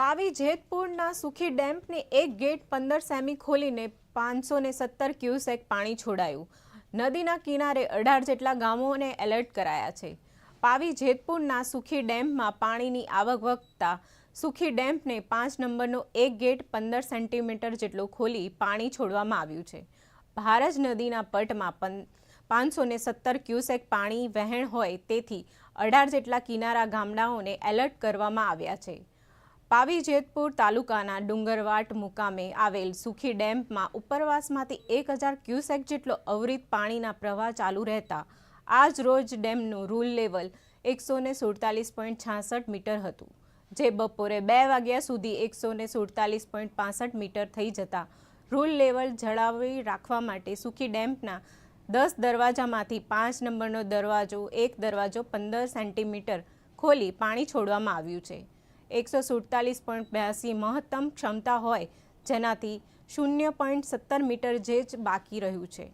પાવી જેતપુરના સુખી ડેમ્પની એક ગેટ પંદર સેમી ખોલીને પાંચસો ને સત્તર ક્યુસેક પાણી છોડાયું. નદીના કિનારે અઢાર જેટલા ગામોને એલર્ટ કરાયા છે. પાવી જેતપુરના સુખી ડેમ્પમાં પાણીની આવક વધતા સુખી ડેમ્પને પાંચ નંબરનો એક ગેટ પંદર સેન્ટીમીટર જેટલો ખોલી પાણી છોડવામાં આવ્યું છે. ભારજ નદીના પટમાં પાંચસો ને સત્તર ક્યુસેક પાણી વહેણ હોય તેથી અઢાર જેટલા કિનારા ગામડાઓને એલર્ટ કરવામાં આવ્યા છે. પાવી જેતપુર તાલુકાના ડુંગરવાટ મુકામે આવેલ સુખી ડેમ્પમાં ઉપરવાસમાંથી એક હજાર ક્યુસેક જેટલો અવરિત પાણીના પ્રવાહ ચાલુ રહેતા આજ રોજ ડેમનું રૂલ લેવલ એકસો સુડતાલીસ પોઈન્ટ છાસઠ મીટર હતું, જે બપોરે બે વાગ્યા સુધી એકસો સુડતાલીસ પોઈન્ટ પાસઠ મીટર થઈ જતા રૂલ લેવલ જળાવી રાખવા માટે સુખી ડેમ્પના દસ દરવાજામાંથી પાંચ નંબરનો દરવાજો, એક દરવાજો પંદર સેન્ટીમીટર ખોલી પાણી છોડવામાં આવ્યું છે. એકસો સુડતાલીસ પોઈન્ટ બ્યાસી મહત્તમ ક્ષમતા હોય, જેનાથી શૂન્ય પોઈન્ટ સત્તર મીટર જે જ બાકી રહ્યું છે.